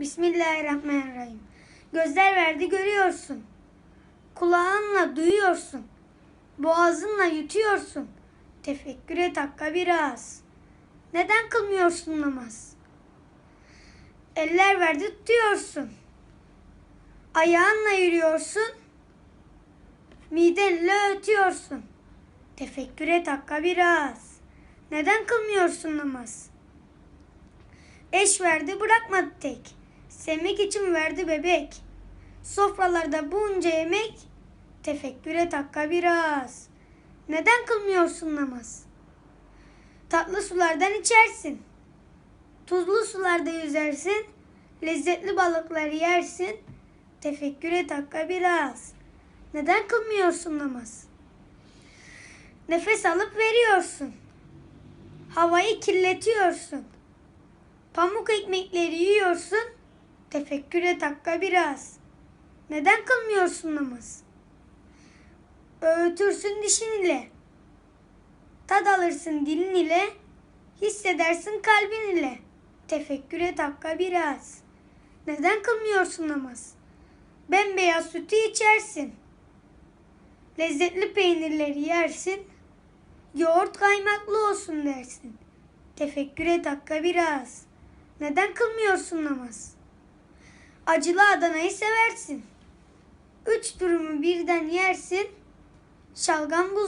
Bismillahirrahmanirrahim. Gözler verdi görüyorsun. Kulağınla duyuyorsun. Boğazınla yutuyorsun. Tefekkür et hakka biraz. Neden kılmıyorsun namaz? Eller verdi tutuyorsun. Ayağınla yürüyorsun. Midenle ötüyorsun. Tefekkür et hakka biraz. Neden kılmıyorsun namaz? Eş verdi bırakmadı tek. Sevmek için verdi bebek. Sofralarda bunca yemek. Tefekkür et hakka biraz. Neden kılmıyorsun namaz? Tatlı sulardan içersin. Tuzlu sularda yüzersin. Lezzetli balıkları yersin. Tefekkür et hakka biraz. Neden kılmıyorsun namaz? Nefes alıp veriyorsun. Havayı kirletiyorsun. Pamuk ekmekleri yiyorsun. Tefekkür et hakka biraz. Neden kılmıyorsun namaz? Öğütürsün dişin ile. Tad alırsın dilin ile. Hissedersin kalbin ile. Tefekkür et hakka biraz. Neden kılmıyorsun namaz? Bembeyaz sütü içersin. Lezzetli peynirleri yersin. Yoğurt kaymaklı olsun dersin. Tefekkür et hakka biraz. Neden kılmıyorsun namaz? Acılı Adana'yı seversin. Üç durumu birden yersin. Şalgam buz